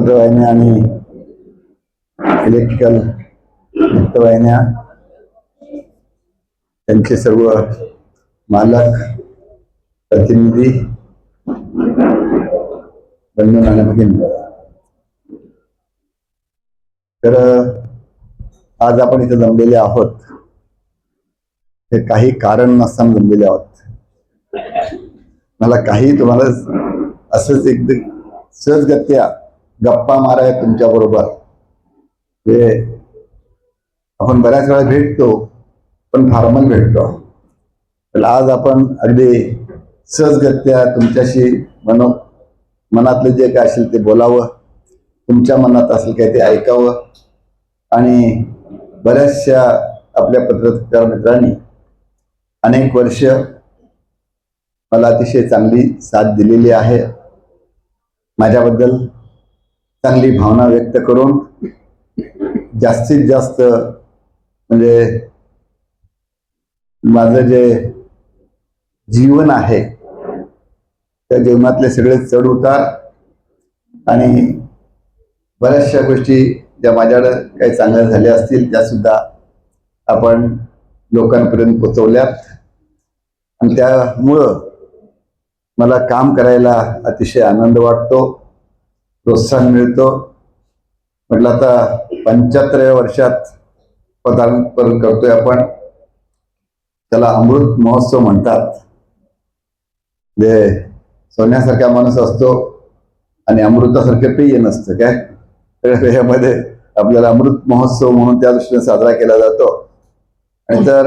वृत्तपत्रवाहिन्या आणि इलेक्ट्रिकल वृत्तवाहिन्या त्यांचे सर्व मालक प्रतिनिधी बंधू आणि भगिनी तर आज आपण इथे जमलेले आहोत. हे काही कारण नसताना जमलेले आहोत. मला काही तुम्हाला असंच एकदम सहजगत्या गप्पा माराय तुमच्या बरोबर. हे आपण बऱ्याच वेळा भेटतो पण फॉर्मल भेटतो. तर आज आपण अगदी सहजगत्या तुमच्याशी मनो मनातलं जे काय असेल ते बोलावं तुमच्या मनात असेल काय ते ऐकावं आणि बऱ्याचशा आपल्या पत्रकार मित्रांनी अनेक वर्ष मला अतिशय चांगली साथ दिलेली आहे. माझ्याबद्दल चांगली भावना व्यक्त करून जास्तीत जास्त म्हणजे माझं जे जीवन आहे त्या जीवनातले सगळे चढ उतार आणि बऱ्याचशा गोष्टी ज्या माझ्याकडं काही चांगल्या झाल्या असतील त्या सुद्धा आपण लोकांपर्यंत पोचवल्यात आणि त्यामुळं मला काम करायला अतिशय आनंद वाटतो. प्रोत्साहन मिळतो. म्हटलं आता पंच्याहत्तराव्या वर्षात पदार्पण करतोय आपण. त्याला अमृत महोत्सव म्हणतात. जे सोन्यासारखा माणूस असतो आणि अमृतासारखं पेय नसतं काय? पेयामध्ये आपल्याला अमृत महोत्सव म्हणून त्या दृष्टीने साजरा केला जातो. आणि तर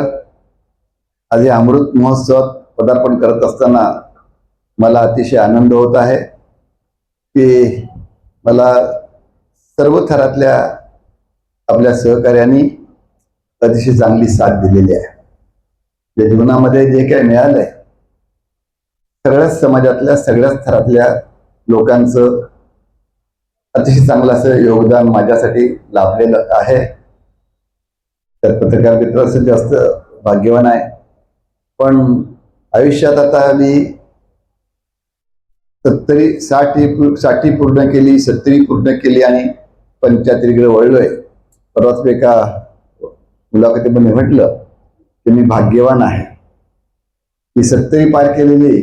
आज या अमृत महोत्सवात पदार्पण करत असताना मला अतिशय आनंद होत आहे की मला सर्व थरातल्या आपल्या सहकार्यांनी अतिशय चांगली साथ दिलेली आहे. या जीवनामध्ये जे काही मिळालंय सगळ्याच समाजातल्या सगळ्याच थरातल्या लोकांचं अतिशय चांगलं असं योगदान माझ्यासाठी लाभलेलं आहे. तर पत्रकार मित्र असं जास्त भाग्यवान आहे. पण आयुष्यात आता मी सत्तरी साठी साठी पूर्ण केली सत्तरी पूर्ण केली आणि पंच्याहत्तरीकडे वळलोय. परवाच एका मुलाखतीमध्ये म्हटलं की मी भाग्यवान आहे. मी सत्तरी पार केलेली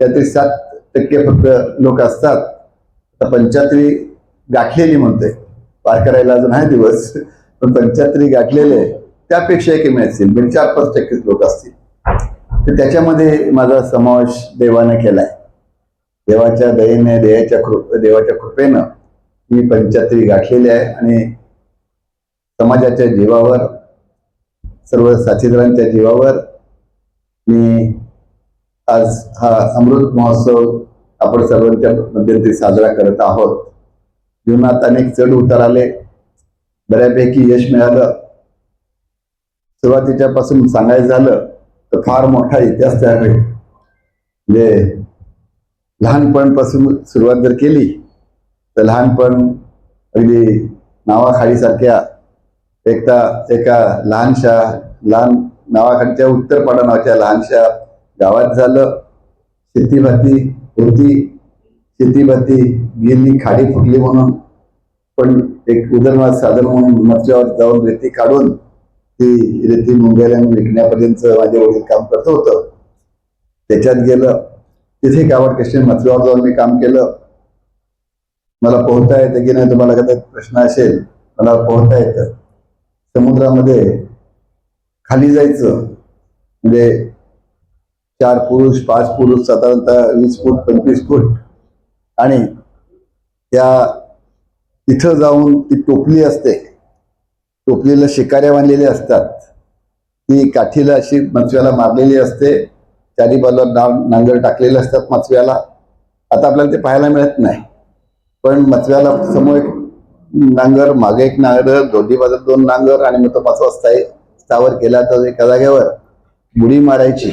त्यातरी सात टक्के फक्त लोक असतात. आता पंच्याहत्तरी गाठलेली म्हणतोय. पार करायला अजून आहे दिवस पण पंच्याहत्तरी गाठलेले त्यापेक्षा कमी असतील म्हणजे चार पाच टक्के लोक असतील. तर त्याच्यामध्ये माझा समावेश देवाने केलाय. देवाच्या दयेने देवाच्या कृप देवाच्या कृपेनं मी पंच्याहत्तरी गाठलेली आहे आणि समाजाच्या जीवावर सर्व साथीदारांच्या जीवावर मी आज हा अमृत महोत्सव आपण सर्वांच्या मध्यंतरी साजरा करत आहोत. जीवनात अनेक चढ उतार आले. बऱ्यापैकी यश मिळालं. सुरुवातीच्या पासून सांगायचं झालं तर फार मोठा इतिहास तयार होईल. म्हणजे लहानपणपासून सुरुवात जर केली तर लहानपण अगदी नावाखाडीसारख्या एकदा एका लहानशा लहान नावाखाडीच्या उत्तरपाडा नावाच्या लहानशा गावात झालं. शेतीभाती होती. शेतीभाती गेली खाडी फुटली म्हणून. पण एक उदरवाद साधन म्हणून मच्छ्यावर जाऊन रेती काढून ती रेती मुंबईला विकण्यापर्यंत माझे वडील काम करत होतं. त्याच्यात गेलं. तिथे गावात कशी मथुरावर जाऊन मी काम केलं. मला पोहता येतं की नाही तुम्हाला कदाचित प्रश्न असेल. मला पोहता येतं. समुद्रामध्ये खाली जायचं. म्हणजे चार पुरुष पाच पुरुष साधारणतः वीस फूट पंचवीस फूट. आणि त्या तिथं जाऊन ती टोपली असते. टोपलीला शिकाऱ्या बांधलेल्या असतात. ती काठीला अशी मचव्याला मारलेली असते. चारी बाजूला नाव नांगर टाकलेले असतात मचव्याला आता आपल्याला ते पाहायला मिळत नाही. पण मचव्याला समोर एक नांगर मागे एक नांगर दोन्ही बाजूला दोन नांगर आणि मग तो पाचवा स्थायी स्थावर केला तर एका जागेवर बुडी मारायची.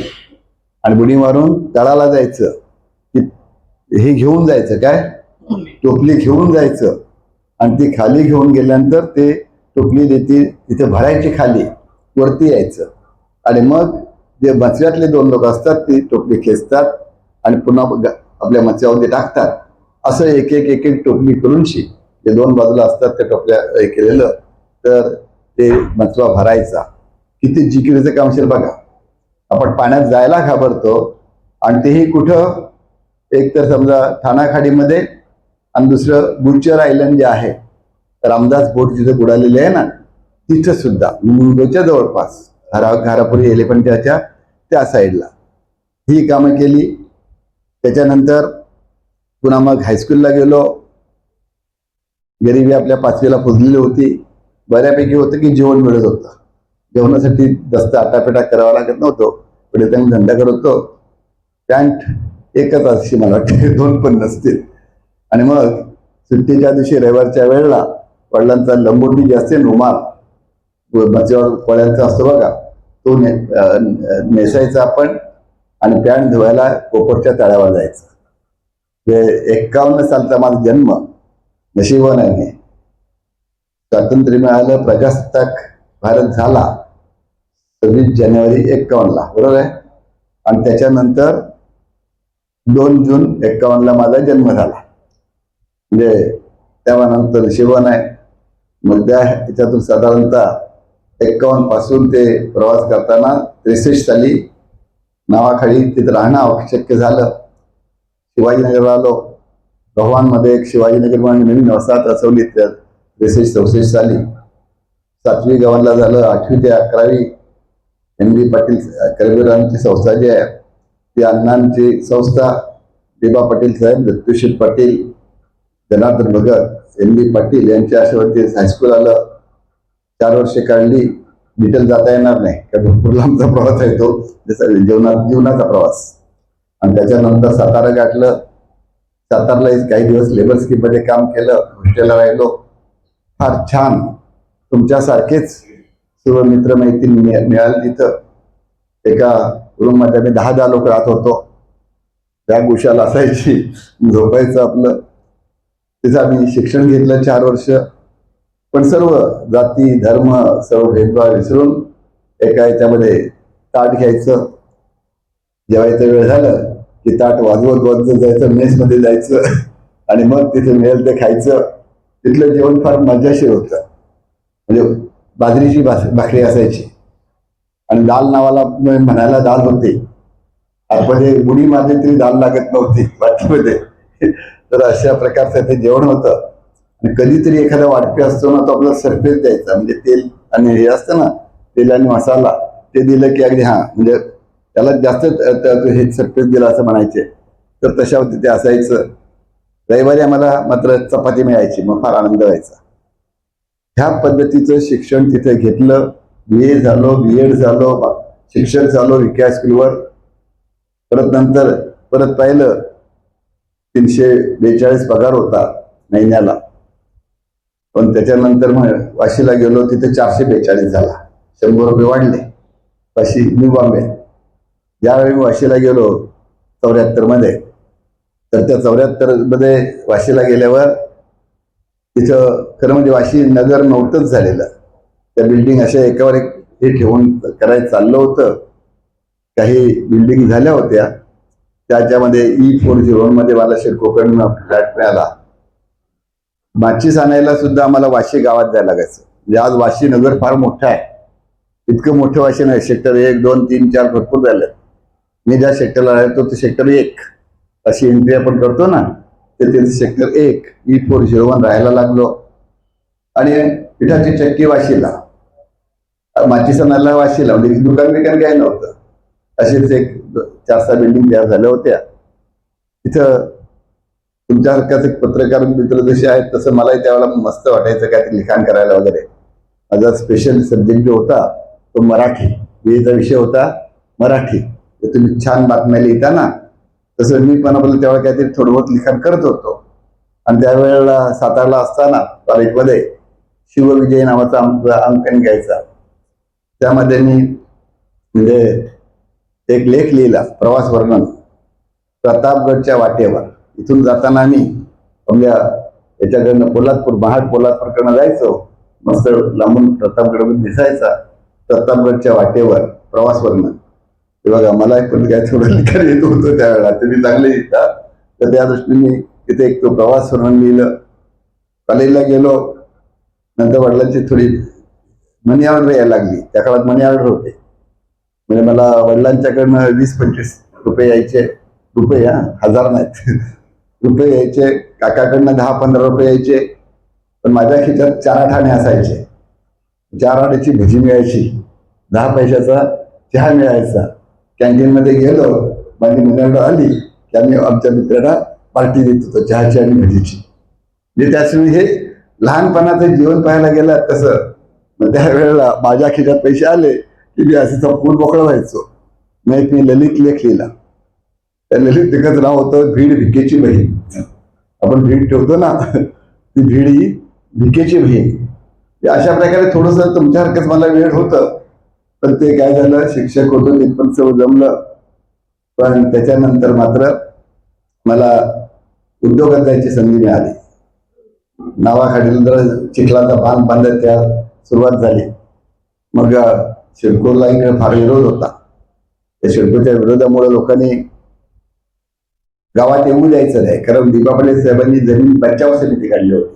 आणि बुडी मारून तळाला जायचं. हे घेऊन जायचं काय? टोपली घेऊन जायचं. आणि ती खाली घेऊन गेल्यानंतर ते टोपली देते तिथे भरायची खाली वरती यायचं. आणि मग जे मचव्यातले दोन लोक असतात ती टोपली खेचतात आणि पुन्हा आपल्या मचव्यामध्ये टाकतात. असं एक एक एक एक टोपली करूनशी जे दोन बाजूला असतात त्या टोपल्या हे केलेलं तर ते मचवा भरायचा. किती जिकिरीचं काम असेल बघा. आपण पाण्यात जायला घाबरतो आणि तेही कुठं? एक तर समजा ठाणाखाडीमध्ये आणि दुसरं गुलचर आयलंड जे आहे रामदास बोट जिथं बुडालेली आहे ना तिथं सुद्धा मुंबईच्या जवळपास. घरा घारापुरी एलिफंटाच्या त्या साईडला ही कामं केली. त्याच्यानंतर पुन्हा मग हायस्कूलला गेलो. गरिबी आपल्या पाचवीला पुजलेली होती. बऱ्यापैकी होतं की जेवण मिळत होतं. जेवणासाठी जास्त आटापेटा करावा लागत नव्हतो. पुढे त्यांनी धंदा करत होतो. पॅन्ट एकच अशी मला वाटते दोन पण नसतील. आणि मग सुट्टीच्या दिवशी रविवारच्या वेळेला वडिलांचा लंबोटी जी असते रुमाल. मच्छीवर कोळ्यांचा असतो बघा तो ने नेसायचा आपण आणि पॅन्ट धुवायला कोपरच्या तळ्यावर जायचं. ते एक्कावन्न सालचा माझा जन्म नशिबान आहे स्वातंत्र्य मिळालं प्रजासत्ताक भारत झाला सव्वीस जानेवारी एक्कावन्नला बरोबर आहे? आणि त्याच्यानंतर दोन जून एक्कावन्नला माझा जन्म झाला. म्हणजे त्यानंतर नंतर नशिबान आहे. मग त्या ह्याच्यातून साधारणतः एक्कावन्नपासून ते प्रवास करताना त्रेसष्ट साली नावाखाली तिथं राहणं आवश्यक झालं. शिवाजीनगर आलो. गव्हाणमध्ये एक शिवाजीनगर म्हणून नवीन वसाहत असवली त्यात त्रेसष्ट चौसष्ट साली. सातवी गव्हाणला झालं आठवी ते अकरावी. एम बी पाटील करवीरांची संस्था जी आहे ती अण्णांची संस्था. दिबा पाटील साहेब दत्तूशील पाटील जनार्दन भगत एम बी पाटील यांच्या आशीर्वाद हायस्कूल आलं. चार वर्षे काढली डिटेल जाता येणार नाही. का भरपूर लांबचा प्रवास आहे तो जसा जीवनात जीवनाचा प्रवास. आणि त्याच्यानंतर सातारा गाठलं. सातारला काही दिवस लेबर स्कीममध्ये काम केलं हॉस्टेलला राहिलो. फार छान. तुमच्यासारखेच सर्व मित्रमैत्रिणी मिळा- मिळाली तिथं. एका रूममध्ये आम्ही दहा दहा लोक राहत होतो. त्या गुशाला असायची. झोपायचं आपलं. तिथं आम्ही शिक्षण घेतलं चार वर्ष. पण सर्व जाती धर्म सर्व भेदभाव विसरून एका याच्यामध्ये ताट घ्यायचं. जेवायचं वेळ झालं की ताट वाजवत वाजवत जायचं मेसमध्ये जायचं आणि मग तिथे मिळेल ते खायचं. तिथलं जेवण फार मजाशीर होतं. म्हणजे बाजरीची भास- भाकरी असायची. आणि दाल नावाला म्हणायला दाल होती. म्हणजे उडी मारली तरी दाल लागत नव्हती वाटीमध्ये. तर अशा प्रकारचं ते जेवण होतं. आणि कधीतरी एखादा वाटपे असतो ना तो आपला सरफेस द्यायचा. म्हणजे तेल आणि हे असतं ना तेल आणि मसाला ते दिलं की अगदी हा म्हणजे त्याला जास्त हे सरफेस दिला असं म्हणायचे. तर तशा ते असायचं. रविवारी आम्हाला मात्र चपाती मिळायची मग फार आनंद व्हायचा. ह्या पद्धतीचं शिक्षण तिथे घेतलं. बी ए झालो बी एड झालो शिक्षक झालो विकास स्कूलवर. परत नंतर परत पाहिलं तीनशे बेचाळीस पगार होता महिन्याला. पण त्याच्यानंतर मग वाशीला गेलो तिथे चारशे बेचाळीस झाला. शंभर रुपये वाढले. Vashi new Bombay. ज्यावेळी मी वाशीला गेलो चौऱ्याहत्तरमध्ये तर त्या चौऱ्याहत्तरमध्ये वाशीला गेल्यावर तिथं खरं म्हणजे वाशी नगर नव्हतंच झालेलं. त्या बिल्डिंग अशा एकावर एक हे ठेवून करायचं चाललं होतं. काही बिल्डिंग झाल्या होत्या. त्याच्यामध्ये e ई फोर झिरोमध्ये मला शेरकोकण फ्लॅट मिळाला. माचीस आणायला सुद्धा आम्हाला वाशी गावात जायला लागायचं. म्हणजे आज वाशी नगर फार मोठं आहे. इतकं मोठं वाशी नाही सेक्टर एक दोन तीन चार भरपूर झालं. मी ज्या सेक्टरला राहतो ते सेक्टर एक. अशी एंट्री आपण करतो ना ते तिथे सेक्टर एक. ई फोर झिरो वन राहायला लागलो. आणि पिठाची चक्की वाशीला. माचीसनाला वाशीला. म्हणजे दुकान बिकान काय नव्हतं. असेच एक चार सहा बिल्डिंग तयार झाल्या होत्या. तिथं तुमच्यासारख्याच एक पत्रकार मित्र जसे आहेत तसं मलाही त्यावेळेला मस्त वाटायचं काय ते लिखाण करायला वगैरे. माझा स्पेशल सब्जेक्ट जो होता तो मराठी. बीएचा विषय होता मराठी. तुम्ही छान बातम्या लिहिता ना तसं मी पण आपलं त्यावेळेला काहीतरी थोडं बहुत लिखाण करत होतो. आणि त्यावेळेला सातारला असताना कॉलेजमध्ये शिवविजय नावाचा आमचा अंकन घ्यायचा. त्यामध्ये मी म्हणजे एक लेख लिहिला प्रवास वर्णन. प्रतापगडच्या वाटेवर. इथून जाताना आम्ही आपल्या याच्याकडनं पोलादपूर महाड पोलादपूरकडनं जायचो. मस्त लांबून प्रतापगड दिसायचा प्रतापगडच्या वाटेवर प्रवास वर्णन हे बघा मला एक पण काय थोडं लिखाण येत होतं त्यावेळेला. तुम्ही चांगले लिहिता तर त्या दृष्टीने तिथे एक तो प्रवास वर्णन लिहिलं. कॉलेजला गेलो नंतर वडिलांची थोडी मनी ऑर्डर यायला लागली. त्या काळात मनी ऑर्डर होते. म्हणजे मला वडिलांच्याकडनं वीस पंचवीस रुपये यायचे. रुपये हा हजार नाहीत. रुपये यायचे काकाकडनं दहा पंधरा रुपये यायचे पण माझ्या खिच्यात चार आठाणे असायचे. चार आण्याची भजी मिळायची दहा पैशाचा चहा मिळायचा. कॅन्टीनमध्ये गेलो माझी मुलांना आली की आम्ही आमच्या मित्राला पार्टी देत होतो चहाची आणि भजीची. म्हणजे त्याचवेळी हे लहानपणाचं जीवन पाहायला गेलं तसं. मग त्यावेळेला माझ्या खिशात पैसे आले की मी असं पूल मोकळं व्हायचो. मग मी ललित लेख लिहिला. त्या ललित लेखाचं नाव होतं भीड भिकेची बहीण. आपण भीड ठेवतो ना ती भीड ही भिकेची बहीण. अशा प्रकारे थोडस तुमच्यासारखंच मला वेळ होतं पण ते काय झालं शिक्षक होतो तिथपर्यंत सगळं जमलं. पण त्याच्यानंतर मात्र मला उद्योगात जायची संधी मिळाली. नावाखाली जरा चिखलाचा बांध बांधत त्या सुरुवात झाली. मग शिडकोला इकडे फार विरोध होता. त्या शिडकोच्या विरोधामुळे लोकांनी गावात येऊ द्यायचं नाही. कारण दीपा साहेबांनी जमीन बचाव समिती काढली होती.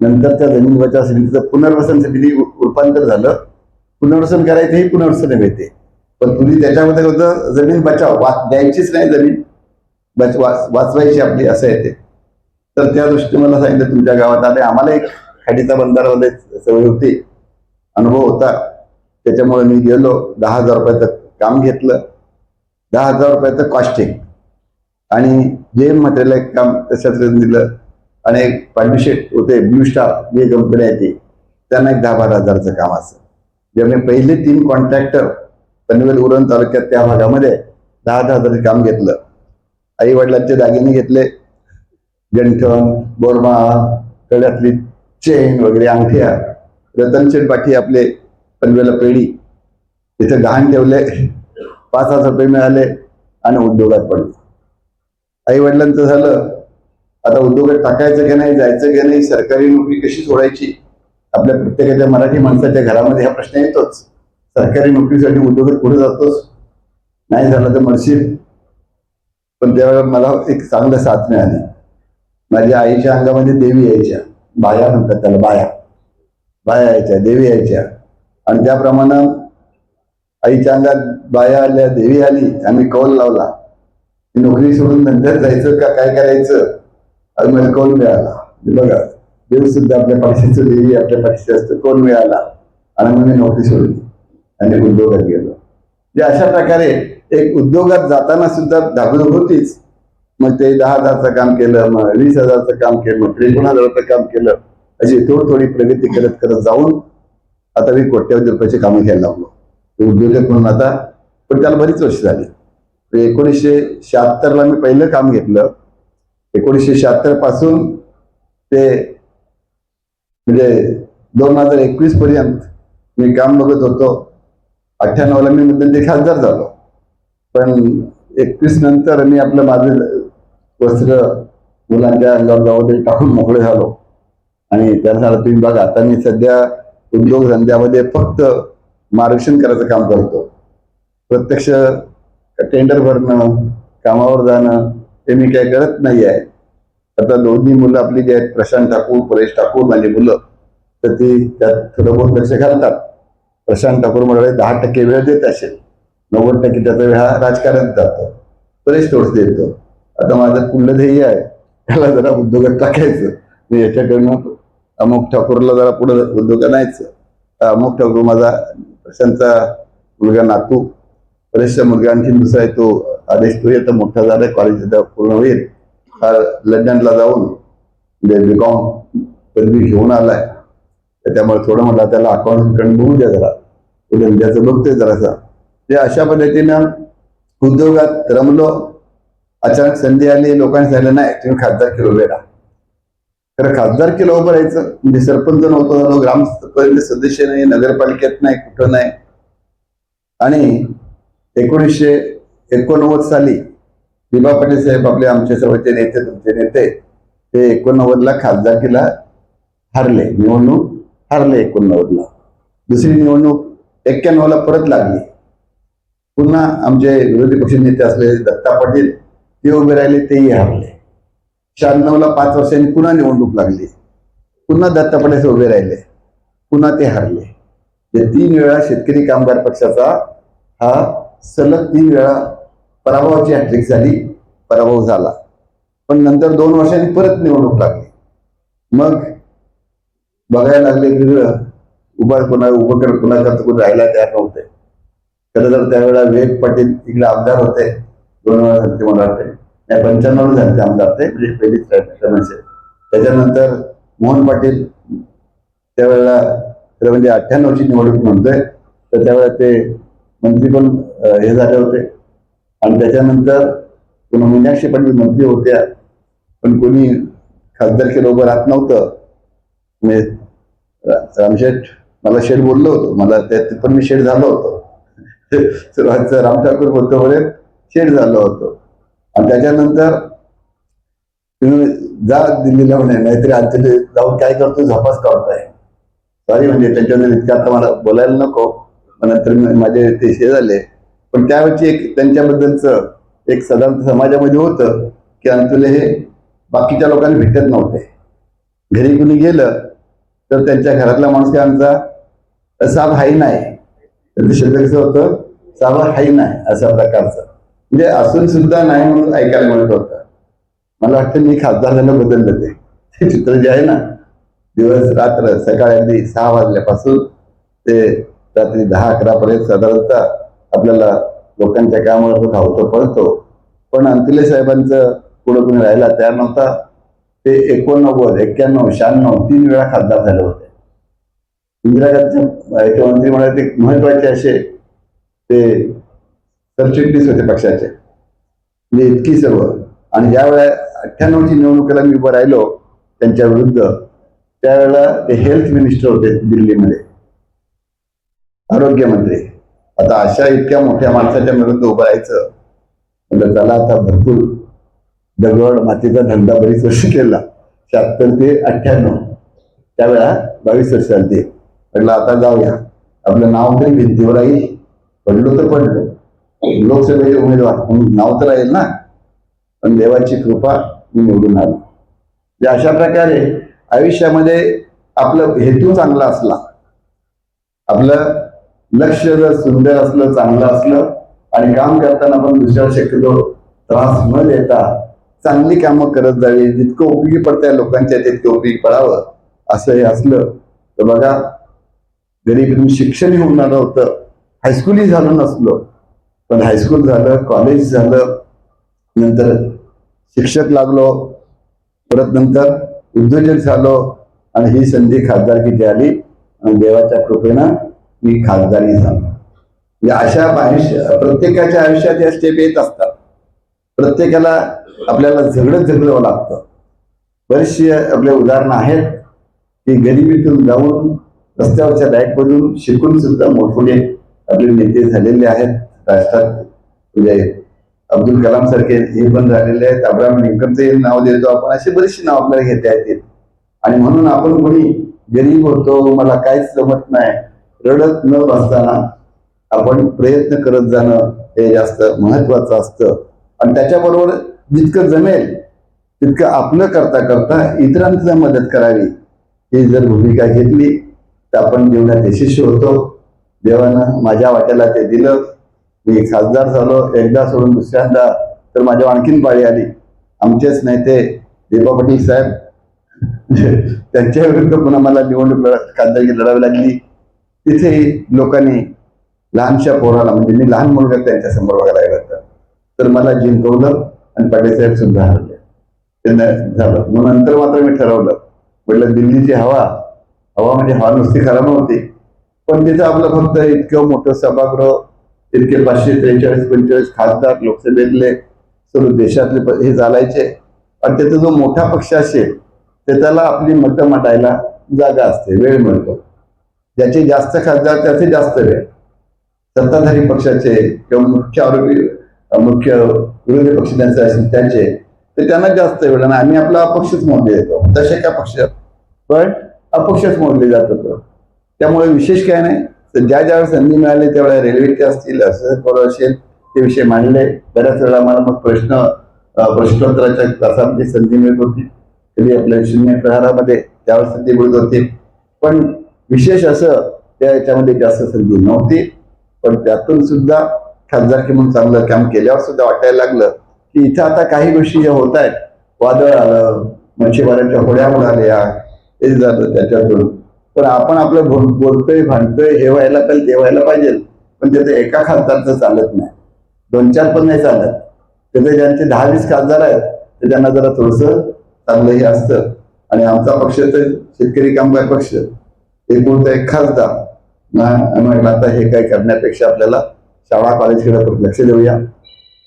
नंतर त्या जमीन बचाव समितीचं पुनर्वसन समिती रूपांतर झालं. पुनर्वसन करायचं हे पुनर्वसन मिळते. पण तुम्ही त्याच्यामध्ये होतं जमीन बचाव. वा द्यायचीच नाही जमीन. बच वाच वाचवायची आपली असं येते. तर त्या दृष्टीने मला सांगितलं तुमच्या गावात आले. आम्हाला एक खाडीचा बंधारामध्ये सवय होती. अनुभव होता. त्याच्यामुळे मी गेलो. दहा हजार रुपयाचं काम घेतलं. दहा हजार रुपयाचं कॉस्टिंग आणि जे मटेरियल काम तशाच दिलं आणि एक पांडुशेट होते ब्लू स्टार जे कंपनी आहे ती त्यांना एक दहा बारा हजारचं काम असं. जेव्हा मी पहिले तीन कॉन्ट्रॅक्टर पनवेल उरण तालुक्यात त्या भागामध्ये दहा दहा हजाराचं काम घेतलं. आई वडिलांचे दागिने घेतले. गंठण बोरमा कड्यातली चेन वगैरे अंगठ्या रतनशेठ पाठी आपले पनवेला पेढी. तिथे गहाण ठेवले. पाच हजार रुपये मिळाले आणि उद्योगात पडले. आई वडिलांचं झालं. आता उद्योगात टाकायचं की नाही जायचं की नाही सरकारी नोकरी कशी सोडायची? आपल्या प्रत्येकाच्या मराठी माणसाच्या घरामध्ये हा प्रश्न येतोच. सरकारी नोकरीसाठी उद्योगात पुढे जातोच नाही झालं तर म्हणशील पण त्यावेळेला मला एक चांगलं साथ मिळाली. माझ्या आईच्या अंगामध्ये देवी यायच्या. बाया म्हणतात त्याला बाया. बाया यायच्या देवी यायच्या. आणि त्याप्रमाणे आईच्या अंगात बाया आल्या देवी आली आम्ही कौल लावला. नोकरी सोडून धंद्यात जायचं का काय करायचं? आणि मला कोण मिळाला? बघा देव सुद्धा आपल्या पाठीचं देवी आपल्या पाठीशी असतं. कोण मिळाला? आणि मग मी नोकरी सोडली. आणि उद्योगात गेलो. म्हणजे अशा प्रकारे एक उद्योगात जाताना सुद्धा धाकधूक होतीच. मग ते दहा हजारचं काम केलं मग वीस हजारचं काम केलं मग त्रेपन्न हजाराचं काम केलं. अशी थोडी थोडी प्रगती करत करत जाऊन आता मी कोट्यावधी रुपयाचे कामं घ्यायला लागलो. उद्योजक म्हणून आता पण त्याला बरीच वर्ष झाली. एकोणीसशे शहात्तरला मी पहिलं काम घेतलं. एकोणीसशे शहात्तरपासून ते म्हणजे दोन हजार एकवीस पर्यंत मी काम बघत होतो. अठ्ठ्याण्णवला मी म्हणजे मध्यंतरी खासदार झालो. पण एकवीस नंतर मी आपलं माझं वस्त्र मुलांच्या अंगावर जाऊ टाकून मोकळे झालो. आणि त्यासाठी तुम्ही बघा आता मी सध्या उद्योग धंद्यामध्ये फक्त मार्गदर्शन करायचं काम करतो. प्रत्यक्ष टेंडर भरणं कामावर जाणं हे मी काय करत नाही आहे आता दोन्ही मुलं आपली जे आहेत प्रशांत ठाकूर परेश ठाकूर माझी मुलं तर ती त्यात थोडं बहुत लक्ष घालतात. प्रशांत ठाकूर म्हणाले दहा टक्के वेळ देत असेल. नव्वद टक्के त्याचा वेळ हा राजकारण जातो परेश थोडस देतो. आता माझं कुंड ध्येय आहे त्याला जरा उद्योगात टाकायचं. मी याच्याकडनं अमुक ठाकूरला जरा पुढे उद्योग आणायचं. अमुक ठाकूर माझा प्रशांतचा मुलगा नातू बरेचशा मुलगा आणखी दुसरा आहे तो आदेश तो येतो मोठा झाला कॉलेज पूर्ण होईल. हा लंडनला जाऊन म्हणजे बीकॉम पदवी घेऊन आलाय. तर त्यामुळे थोडं म्हटलं त्याला अकाउंटकडे बघू द्या जरा. तो धंद्याचं बघतोय जरासा. ते अशा पद्धतीनं उद्योगात रमलो. अचानक संधी आली लोकांनी सांगितलं नाही तुम्ही खासदार किलो वेळा खरं खासदार किलो उभं राहायचं. म्हणजे सरपंच नव्हतं झालो ग्रामपंचायत सदस्य नाही नगरपालिकेत नाही कुठं नाही. आणि एकोणीसशे एकोणनव्वद साली दिबा पाटील साहेब आपले आमचे सर्वचे नेते तुमचे नेते ते एकोणनव्वदला खासदारकीला हारले. निवडणूक हारले एकोणनव्वदला. दुसरी निवडणूक एक्क्याण्णवला परत लागली. पुन्हा आमचे विरोधी पक्ष नेते असलेले दत्ता पाटील ते उभे राहिले तेही हारले. शहाण्णवला पाच वर्षांनी पुन्हा निवडणूक लागली. पुन्हा दत्ता पाटील उभे राहिले. पुन्हा ते हरले. ते तीन वेळा शेतकरी कामगार पक्षाचा हा सलग तीन वेळा पराभवाची हॅट्रिक झाली पराभव झाला. पण नंतर दोन वर्षांनी परत निवडणूक लागली. मग बघायला लागले वेगळं उभा कोणा उभं कर कोण राहायला तयार नव्हते. खरं तर त्यावेळेला वेद पाटील इकडे आमदार होते. दोन वेळा झाले ते मला वाटते नाही पंच्याण्णव झाले ते आमदार ते म्हणजे पहिलीच त्याच्यानंतर मोहन पाटील त्यावेळेला खरं म्हणजे अठ्ठ्याण्णवची निवडणूक म्हणतोय. तर त्यावेळेला ते मंत्री पण हे झाले होते. आणि त्याच्यानंतर पुन्हा मीनाक्षी पाटील मंत्री होत्या. पण कोणी खासदारकीला उभं राहत नव्हतं. मी रामशेठ मला शेड बोललो होतो. मला त्यात पण मी शेड झालो होतो. सुरुवातीचं राम ठाकूर बोलतो शेड झालो होतो. आणि त्याच्यानंतर तुम्ही जा दिल्लीला म्हणे नाहीतरी आमच्या जाऊन काय करतो? झपास काढताय. सॉरी म्हणजे त्याच्यामध्ये इतकं आता मला बोलायला नको. नंतर माझे ते हे झाले. पण त्यावेळची एक त्यांच्याबद्दलचं एक साधारण समाजामध्ये होतं की अंतुले हे बाकीच्या लोकांना भेटत नव्हते. घरी कुणी गेलं तर त्यांच्या घरातला माणूस काय आमचा साब हाई नाही. तर ते शब्द कसं होतं? साब हाई नाही अशा प्रकारचं. म्हणजे असून सुद्धा नाही म्हणून ऐकायला मिळत होतं. मला वाटतं मी खासदार झालं बदललं ते. ते चित्र जे आहे ना दिवस रात्र सकाळी अगदी सहा वाजल्यापासून ते रात्री दहा अकरा पर्यंत साधारणतः आपल्याला लोकांच्या कामावर धावतो पळतो. पण अंतुले साहेबांचं पुढे कुणी राहिला तयार नव्हता ते एकोणनव्वद एक्क्याण्णव शहाण्णव तीन वेळा खासदार झाले होते. इंदिरा गांधी मंत्रिमंडळात एक महत्त्वाचे असे ते सरचिटणीस होते पक्षाचे. म्हणजे इतकी सर्व आणि ज्यावेळेला अठ्ठ्याण्णवची निवडणुकीला मी उभं राहिलो त्यांच्या विरुद्ध त्यावेळेला ते हेल्थ मिनिस्टर होते दिल्लीमध्ये. आरोग्यमंत्री. आता अशा इतक्या मोठ्या माणसाच्या विरुद्ध उभं राहायचं म्हणजे त्याला आता भरपूर दगड मातीचा धंदा बरीच वर्ष केला. शहात्तर ते अठ्ठ्याण्णव. त्यावेळा बावीस वर्ष ते म्हटलं आता जाऊया. आपलं नाव तरी भिंतीवर आई पडलो तर पडलो. लोकसभेचे उमेदवार नाव तर राहील ना. पण देवाची कृपा मी निवडून आलो. म्हणजे अशा प्रकारे आयुष्यामध्ये आपलं हेतू चांगला असला आपलं लक्ष जर सुंदर असलं चांगलं असलं आणि काम करताना पण दुसऱ्या शक्यतो त्रास न देता चांगली कामं करत जावी जितकं उपयोगी पडतंय लोकांच्या तितकं उपयोगी पडावं असं हे असलं तर बघा गरीब शिक्षणही होणार होतं हायस्कूलही झालं नसलो पण हायस्कूल झालं कॉलेज झालं नंतर शिक्षक लागलो परत नंतर उद्योजक झालो आणि ही संधी खासदारकीची आली आणि देवाच्या कृपेनं मी खासदारी झालो. म्हणजे अशा आयुष्य प्रत्येकाच्या आयुष्यात या स्टेप येत असतात. प्रत्येकाला आपल्याला झगडत झगडावं लागतं. बरेचसे आपले उदाहरणं आहेत की गरिबीतून जाऊन रस्त्यावरच्या लाईटमधून शिकून सुद्धा मोठमोठे आपले नेते झालेले आहेत राष्ट्रात म्हणजे अब्दुल कलाम सारखे हे पण झालेले आहेत. अब्राहम लिंकनचे नाव देतो आपण. असे बरेचसे नाव आपल्याला घेता येतील. आणि म्हणून आपण कोणी गरीब होतो मला काहीच जमत नाही रडत न बसताना आपण प्रयत्न करत जाणं हे जास्त महत्वाचं असतं. आणि त्याच्याबरोबर जितकं जमेल तितकं आपलं करता करता इतरांना मदत करावी. ही जर भूमिका घेतली तर आपण जीवनात यशस्वी होतो. देवानं माझ्या वाट्याला ते दिलं. मी खासदार झालो एकदा सोडून दुसऱ्यांदा तर माझ्या आणखीन पाळी आली. आमचेच नाही ते दीपा पाटील साहेब. त्यांच्या विरुद्ध पुन्हा मला निवडणूक लढ- खासदारकी लढावी लागली. तिथेही लोकांनी लहानशा पोराला म्हणजे मी लहान मुलगा त्यांच्यासमोर बघायला गेला होता. तर मला जिंकवलं आणि पाटीलसाहेब सुद्धा हरले त्यांना झालं. मग नंतर मात्र मी ठरवलं. म्हटलं दिल्लीची हवा हवा म्हणजे हवा नुसती खराब नव्हती. पण तिथं आपलं फक्त इतकं मोठं सभागृह इतके पाचशे त्रेचाळीस पंचेचाळीस खासदार लोकसभेतले सर्व देशातले हे चालायचे. आणि त्याचा जो मोठा पक्ष असेल त्याला आपली मतं मांडायला जागा असते वेळ मिळतो. ज्याचे जास्त खासदार त्याचे जास्त वेळ सत्ताधारी पक्षाचे किंवा मुख्य आरोपी मुख्य विरोधी पक्ष त्यांचे असतील त्यांचे ते त्यांना जास्त वेळ आणि आम्ही आपला अपक्षच मोडले जातो. तसे का पक्ष? पण अपक्षच मोडले जात होतो त्यामुळे विशेष काय नाही. ज्या ज्यावेळेस संधी मिळाली त्यावेळेला रेल्वेचे असतील असं असेल ते विषय मांडले. बऱ्याच वेळा मला मग प्रश्न प्रश्नोत्तराच्या तासामध्ये संधी मिळत होती. कधी आपल्या शून्य प्रहारामध्ये त्यावेळेस संधी मिळत होती. पण विशेष असं त्या याच्यामध्ये जास्त संधी नव्हती. पण त्यातून सुद्धा खासदारकी म्हणून चांगलं काम केल्यावर सुद्धा वाटायला लागलं की इथं आता काही गोष्टी ज्या होत आहेत वादळ आलं मच्छीमारांच्या होड्या उडाल्या हे झालं त्याच्यातून. पण आपण आपलं बोल बोलतोय भांडतोय हे व्हायला पाहिजे ते व्हायला पाहिजे. पण त्याचं एका खासदारचं चालत नाही. दोन चार पण नाही चालत. त्याचे ज्यांचे दहा वीस खासदार आहेत ते त्यांना जरा थोडस चांगलंही असतं. आणि आमचा पक्ष तर शेतकरी कामगार पक्ष. एकूणचा एक खासदार ना- म्हटलं आता हे काय करण्यापेक्षा आपल्याला शाळा कॉलेजकडे लक्ष देऊया.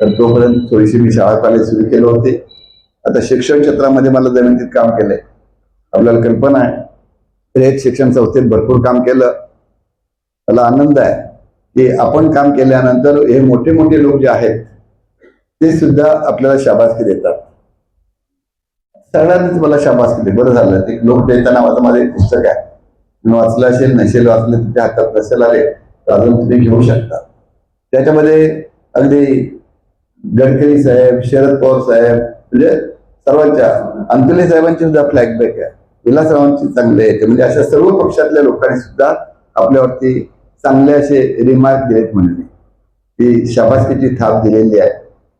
तर तोपर्यंत थोडीशी मी शाळा कॉलेज सुरू केलं होते. आता शिक्षण क्षेत्रामध्ये मला जमिनीत काम केलंय. आपल्याला कल्पना आहे. रयत शिक्षण संस्थेत भरपूर काम केलं. मला आनंद आहे की आपण काम केल्यानंतर हे मोठे मोठे लोक जे आहेत ते सुद्धा आपल्याला शाबासकी देतात. सगळ्यांनीच मला शाबासकी दे. बरं झालं. ते लोक देताना माझं माझं एक पुस्तक आहे. वाचलं असेल नसेल वाचले तुमच्या हातात नसेल आले तर अजून तुम्ही घेऊ शकता. त्याच्यामध्ये अगदी गडकरी साहेब शरद पवार साहेब म्हणजे सर्वांच्या अंतुले साहेबांची सुद्धा फ्लॅगबॅक आहे. विलासरावांची चांगले येते म्हणजे अशा सर्व पक्षातल्या लोकांनी सुद्धा आपल्यावरती चांगले असे रिमार्क दिलेत म्हणणे ती शाबासकीची थाप दिलेली आहे.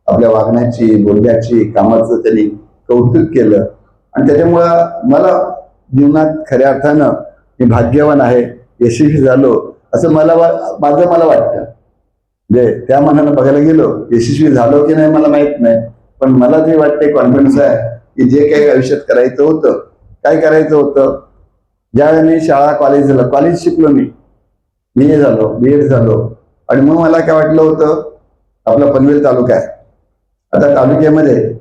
आपल्या वागण्याची बोलण्याची कामाचं त्यांनी कौतुक केलं. आणि त्याच्यामुळं मला जीवनात खऱ्या अर्थानं मी भाग्यवान आहे यशस्वी झालो असं मला माझं मला वाटतं. म्हणजे त्या मनानं बघायला गेलो यशस्वी झालो की नाही मला माहीत नाही. पण मला जे वाटते कॉन्फिडन्स आहे की जे काही आयुष्यात करायचं होतं काय करायचं होतं? ज्यावेळी मी शाळा कॉलेज झालं कॉलेज शिकलो मी. बी ए झालो बी एड झालो. आणि मग मला काय वाटलं होतं? आपला पनवेल तालुका आहे. आता तालुक्यामध्ये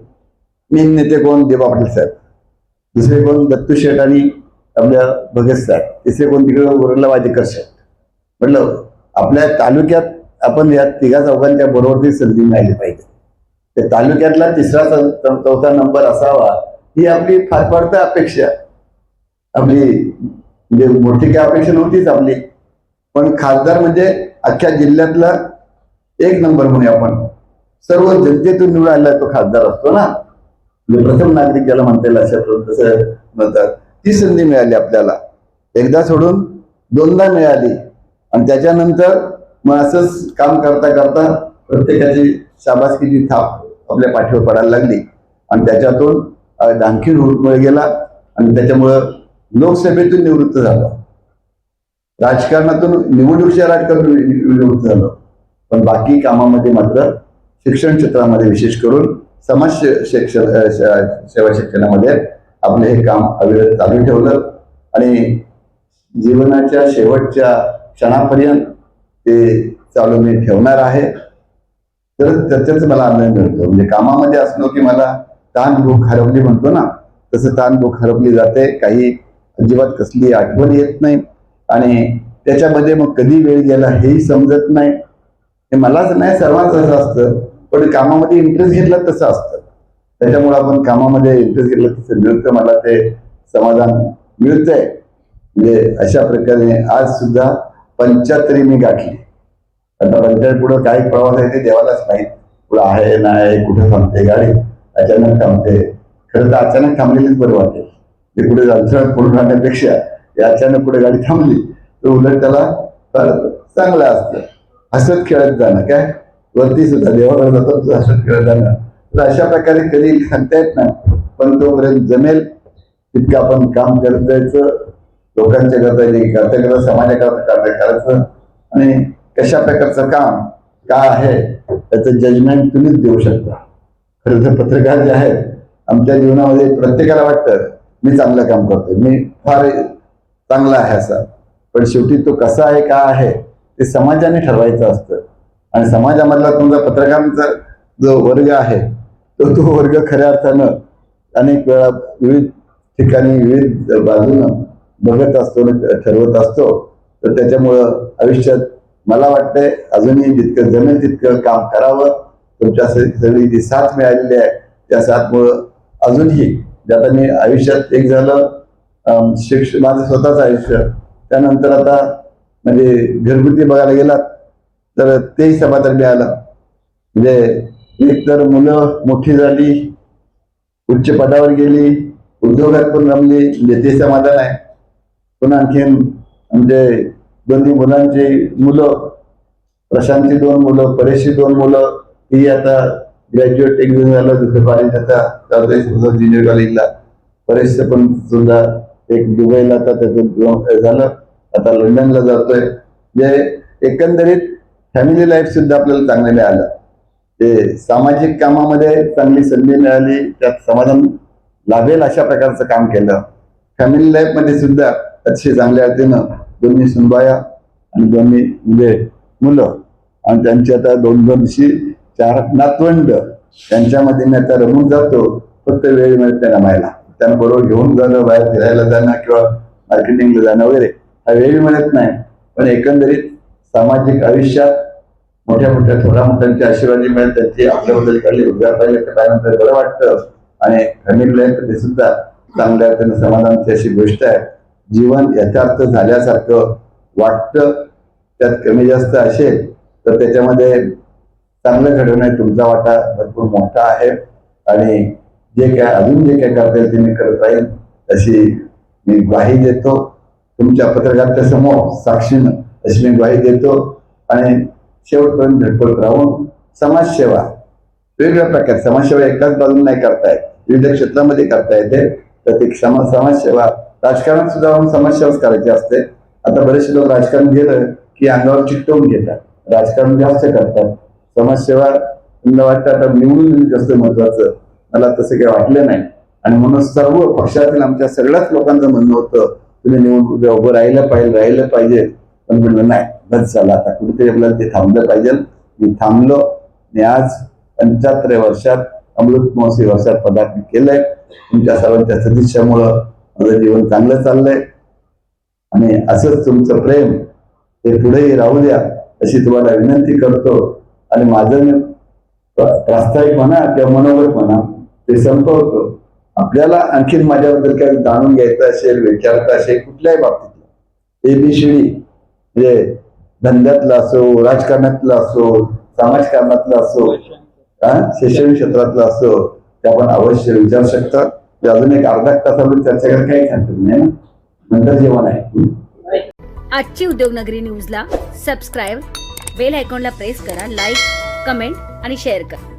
मेन नेते कोण? देवा पाटील साहेब. दुसरे कोण? दत्तू शेठ आणि आपल्या भगत साहेब तिसरे कोण तिकडे उरला वाजेकर शेठ म्हटलं आपल्या तालुक्यात आपण या तिघा चौघांच्या बरोबरची संधी मिळाली पाहिजे. त्या तालुक्यातला तिसरा चौथा नंबर असावा ही आपली फार फार तर अपेक्षा. आपली म्हणजे मोठी काय अपेक्षा नव्हतीच आपली. पण खासदार म्हणजे अख्ख्या जिल्ह्यातला एक नंबर म्हणूया आपण सर्व जनतेतून निवडून तो खासदार असतो ना. म्हणजे प्रथम नागरिक ज्याला म्हणता येईल अशा तसं म्हणतात. ती संधी मिळाली आपल्याला. एकदा सोडून दोनदा मिळाली. आणि त्याच्यानंतर मग असंच काम करता करता प्रत्येकाची शाबासकीची थाप आपल्या पाठीवर पडायला लागली. आणि त्याच्यातून आणखी हुरमुळे गेला. आणि त्याच्यामुळं लोकसभेतून निवृत्त झालो. राजकारणातून निवडणुकीच्या राजकारणातून निवृत्त झालो. पण बाकी कामामध्ये मात्र शिक्षण क्षेत्रामध्ये विशेष करून समाज शिक्षण सेवा शिक्षणामध्ये आपले हे काम अविरत चालू ठेवलं. आणि जीवनाच्या शेवटच्या क्षणापर्यंत ते चालू मी ठेवणार आहे. तर त्याच्याच मला आनंद मिळतो. म्हणजे कामामध्ये असलो की मला ताण भूक हरवली म्हणतो ना तसं ताण भूक हरवली जाते. काही अजिबात कसली आठवण येत नाही. आणि त्याच्यामध्ये मग कधी वेळ गेला हेही समजत नाही. हे मलाच नाही सर्वांच असं असतं. पण कामामध्ये इंटरेस्ट घेतला तसं असतं. त्याच्यामुळे आपण कामामध्ये इंटरेस्ट घेतला तसं मिळतं. मला ते समाधान मिळतंय. म्हणजे अशा प्रकारे आज सुद्धा पंच्याहत्तरी मी गाठली. आता पंचायत पुढं काही प्रवास आहे ते देवालाच माहीत. पुढं आहे नाही कुठं थांबते गाडी? अचानक थांबते. खरं तर अचानक थांबलेलीच बरं वाटेल. ते कुठे जाणसळ पुढे राहण्यापेक्षा ते अचानक पुढे गाडी थांबली तर उलट त्याला फार चांगलं असतं. हसत खेळत जाणं काय? वरती सुद्धा देवाला जातो हसत खेळत जाणं. तर अशा प्रकारे कधी सांगता येत नाही. पण तोपर्यंत जमेल. तितकं आपण काम करत जायचं. लोकांच्या करता जे करता करता समाजाकरता करता करायचं आणि कशा प्रकारचं काम काय आहे त्याचं जजमेंट तुम्हीच देऊ शकता. खरं तर पत्रकार जे आहेत आमच्या जीवनामध्ये प्रत्येकाला वाटतं मी चांगलं काम करतोय मी फार चांगला आहे असा. पण शेवटी तो कसा आहे का आहे ते समाजाने ठरवायचं असतं. आणि समाजामधला तुमचा पत्रकारांचा जो वर्ग आहे तर तो वर्ग खऱ्या अर्थानं अनेक वेळा विविध ठिकाणी विविध बाजूनं बघत असतो आणि ठरवत असतो. तर त्याच्यामुळं आयुष्यात मला वाटतंय अजूनही जितकं जमेल तितकं काम करावं. तुमच्या सगळी जी साथ मिळालेली आहे त्या साथमुळं अजूनही ज्यात मी आयुष्यात एक झालं अं, शिक्ष माझं स्वतःचं आयुष्य त्यानंतर आता म्हणजे घरगुती बघायला गेलात तर तेही समाधान मिळालं. म्हणजे एक तर मुलं मोठी झाली उच्च पदावर गेली उद्योगात पण रमली नेते समाधान आहे पण आणखीन म्हणजे दोन्ही मुलांची मुलं प्रशांतची दोन मुलं परेशची दोन मुलं ही आता ग्रॅज्युएट एक्झाम झालं दुसरं कॉलेज आता चालतंय ज्युनियर कॉलेजला परेशचं पण सुद्धा एक दुबईला आता त्याचं झालं. आता लंडनला जातोय. म्हणजे एकंदरीत फॅमिली लाईफ सुद्धा आपल्याला चांगलं मिळालं. ते सामाजिक कामामध्ये चांगली संधी मिळाली त्यात समाधान लाभेल अशा प्रकारचं काम केलं. फॅमिली लाईफमध्ये सुद्धा अतिशय चांगल्या अर्थीनं दोन्ही सुनबाया आणि दोन्ही म्हणजे मुलं आणि त्यांची आता दोन दोनशी चार नातवंड त्यांच्यामध्ये मी आता रमून जातो फक्त वेळ मिळत नाही मायला त्यांना बरोबर घेऊन जाणं बाहेर फिरायला जाणं किंवा मार्केटिंगला जाणं वगैरे हा वेळ मिळत नाही. पण एकंदरीत सामाजिक आयुष्यात मोठ्या मोठ्या थोड्या मोठ्यांची आशीर्वादी मिळेल त्यांची आपल्याबद्दल काढली उद्या पाहिजे तर त्यानंतर बरं वाटतं. आणि फॅमिली लाईफ ते सुद्धा चांगल्या त्यांना समाधानची अशी गोष्ट आहे. जीवन यथार्थ झाल्यासारखं वाटतं. त्यात कमी जास्त असेल तर त्याच्यामध्ये चांगलं घडवण्यात तुमचा वाटा भरपूर मोठा आहे. आणि जे काय अजून जे काय करता येईल ते मी करत राहील अशी मी ग्वाही देतो. तुमच्या पत्रकाराच्या समोर साक्षीनं अशी मी ग्वाही देतो. आणि शेवटपर्यंत झटपट राहून समाजसेवा वेगवेगळ्या प्रकारे समाजसेवा एकाच बाजून नाही करता विविध क्षेत्रामध्ये करता येते. तर ती समाज समाजसेवा राजकारणात सुद्धा आपण समाजसेवाच करायची असते. आता बरेचसे लोक राजकारण गेलं की अंगावर चिकटवून घेतात. राजकारण जास्त करतात. समाजसेवा मला वाटतं आता निवडून जास्त महत्वाचं मला तसं काही वाटलं नाही. आणि म्हणून सर्व पक्षातील आमच्या सगळ्याच लोकांचं म्हणणं होतं तुम्ही निवडून उभं राहिलं पाहिजे राहिलं पाहिजे. पण म्हणलं नाही बस झालं आता कुठेतरी आपल्याला ते थांबलं पाहिजे. मी थांबलो. मी आज पंच्याहत्तर वर्षात अमृत महोत्सवी वर्षात पदार्पण केलंय. तुमच्या सर्वांच्या सदिच्छामुळं माझं जीवन चांगलं चाललंय. आणि असंच तुमचं प्रेम हे पुढेही राहू द्या अशी तुम्हाला विनंती करतो. आणि माझं मी प्रास्ताविक म्हणा किंवा मनोगत म्हणा ते संपवतो. आपल्याला आणखीन माझ्याबद्दल काही जाणून घ्यायचं असेल विचारायचं असेल कुठल्याही बाबतीत एबीसीडी म्हणजे धंद्यातलं असो राजकारणातलं असो समाजकारणातलं असो हा, शैक्षणिक क्षेत्रातलं असो ते आपण अवश्य विचारू शकता. ते अजून एक अर्धा एक चर्चा करायला काही हरकत नाही नंतर जेवण आहे. आजची उद्योगनगरी न्यूजला सबस्क्राईब बेल आयकॉनला प्रेस करा लाईक कमेंट आणि शेअर करा.